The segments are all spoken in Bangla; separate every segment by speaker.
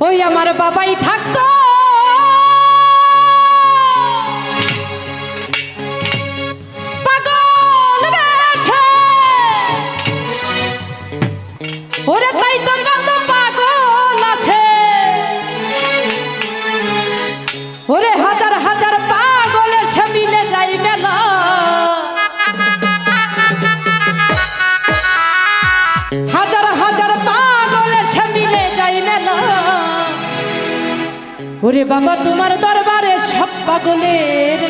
Speaker 1: ওই আমার বাবাই থাকতো। ওরে বাবা তোমার দরবারে সব পাগলের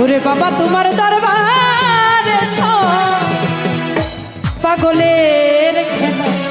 Speaker 1: ওরে বাবা তোমার দরবারে সব পাগলের খেলা।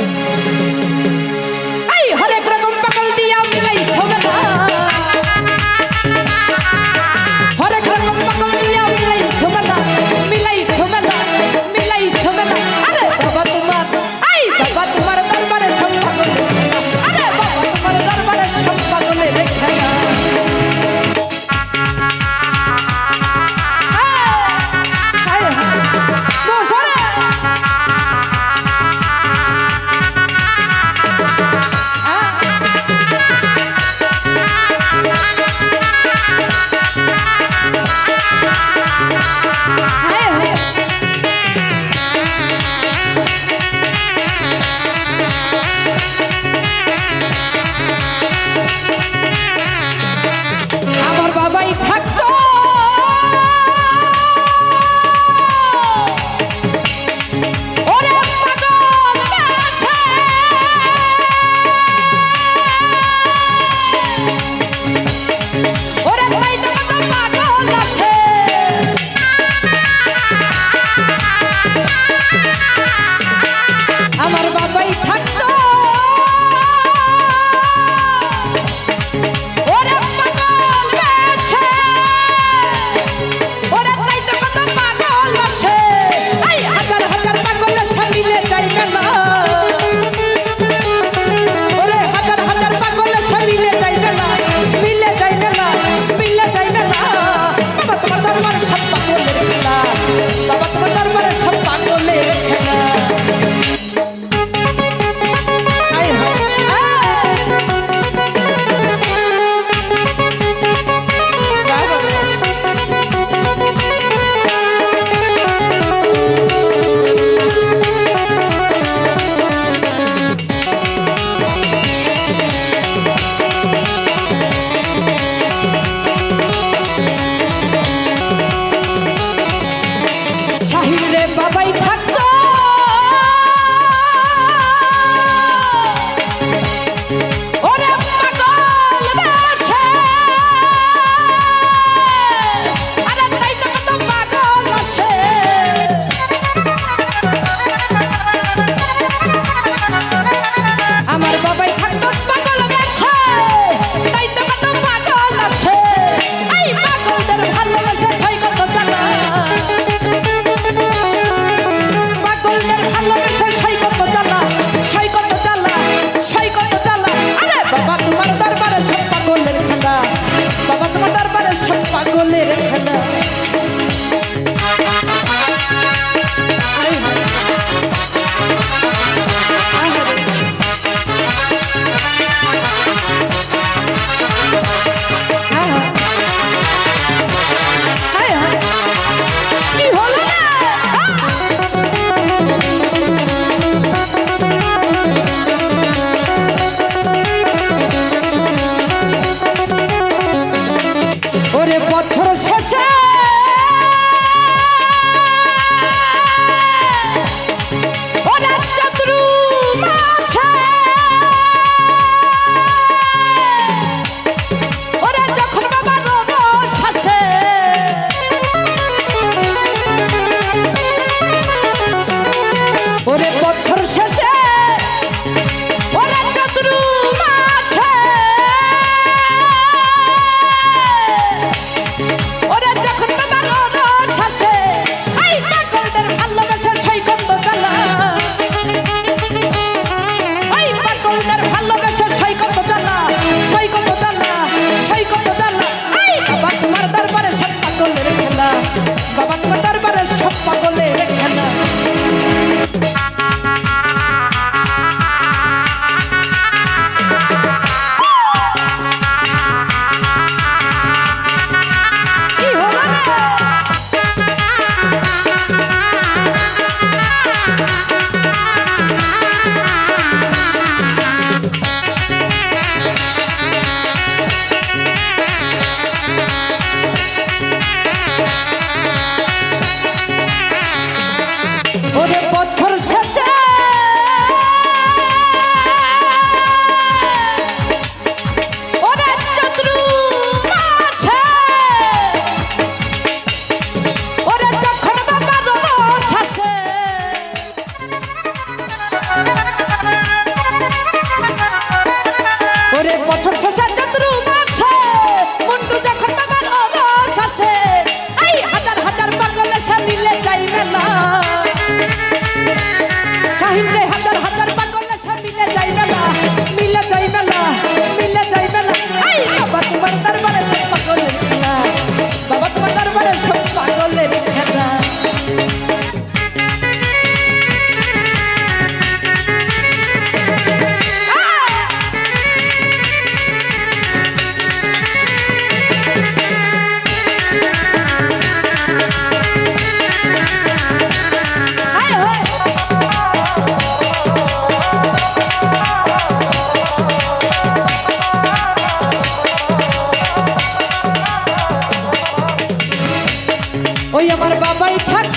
Speaker 1: আমার বাবাই থাক